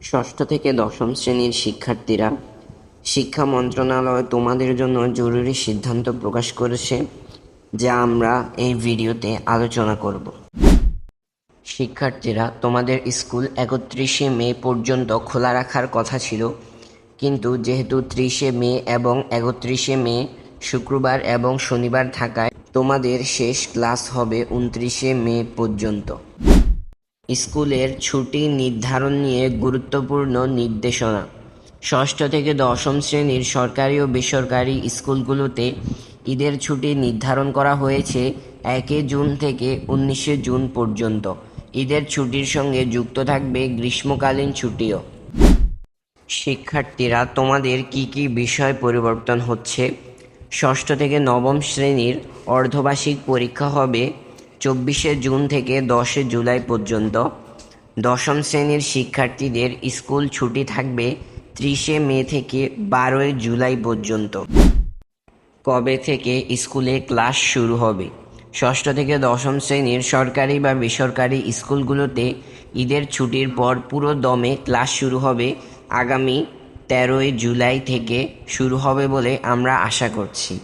ষষ্ঠ থেকে দশম শ্রেণির শিক্ষার্থীরা শিক্ষা মন্ত্রণালয় তোমাদের জন্য জরুরি সিদ্ধান্ত প্রকাশ করেছে, যা আমরা এই ভিডিওতে আলোচনা করব। শিক্ষার্থীরা, তোমাদের স্কুল একত্রিশে মে পর্যন্ত খোলা রাখার কথা ছিল, কিন্তু যেহেতু ত্রিশে মে এবং একত্রিশে মে শুক্রবার এবং শনিবার থাকায় তোমাদের শেষ ক্লাস হবে উনত্রিশে মে পর্যন্ত। স্কুলের ছুটি নির্ধারণ নিয়ে গুরুত্বপূর্ণ নির্দেশনা। ষষ্ঠ থেকে দশম শ্রেণির সরকারি ও বেসরকারি স্কুলগুলোতে ঈদের ছুটি নির্ধারণ করা হয়েছে একে জুন থেকে উনিশে জুন পর্যন্ত। ঈদের ছুটির সঙ্গে যুক্ত থাকবে গ্রীষ্মকালীন ছুটিও। শিক্ষার্থীরা, তোমাদের কি কি বিষয় পরিবর্তন হচ্ছে? ষষ্ঠ থেকে নবম শ্রেণির অর্ধবার্ষিক পরীক্ষা হবে চব্বিশে জুন থেকে দশে জুলাই পর্যন্ত দশম শ্রেণির শিক্ষার্থীদের স্কুল ছুটি থাকবে ত্রিশে মে থেকে বারোই জুলাই পর্যন্ত। কবে থেকে স্কুলে ক্লাস শুরু হবে? ষষ্ঠ থেকে দশম শ্রেণির সরকারি বা বেসরকারি স্কুলগুলোতে ঈদের ছুটির পর পুরো দমে ক্লাস শুরু হবে আগামী তেরোই জুলাই থেকে শুরু হবে বলে আমরা আশা করছি।